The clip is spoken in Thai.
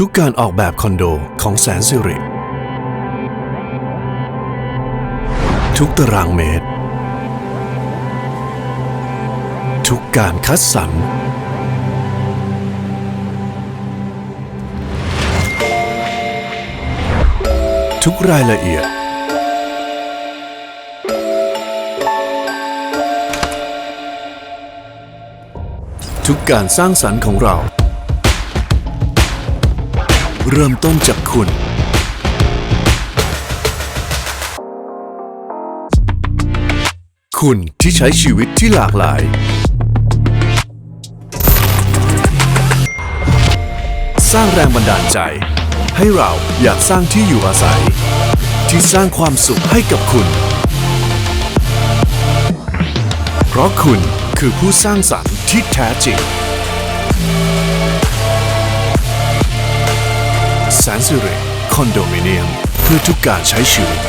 ทุกการออกแบบคอนโดของแสนสิริ ทุกตารางเมตร ทุกการคัดสรร ทุกรายละเอียด ทุกการสร้างสรรค์ของเรา เริ่มต้นจากคุณ คุณที่ใช้ชีวิตที่หลากหลาย สร้างแรงบันดาลใจ ให้เราอยากสร้างที่อยู่อาศัย ที่สร้างความสุขให้กับคุณ เพราะคุณคือผู้สร้างสรรค์ที่แท้จริง แสนสิริคอนโดมิเนียม เพื่อทุกการใช้ชีวิต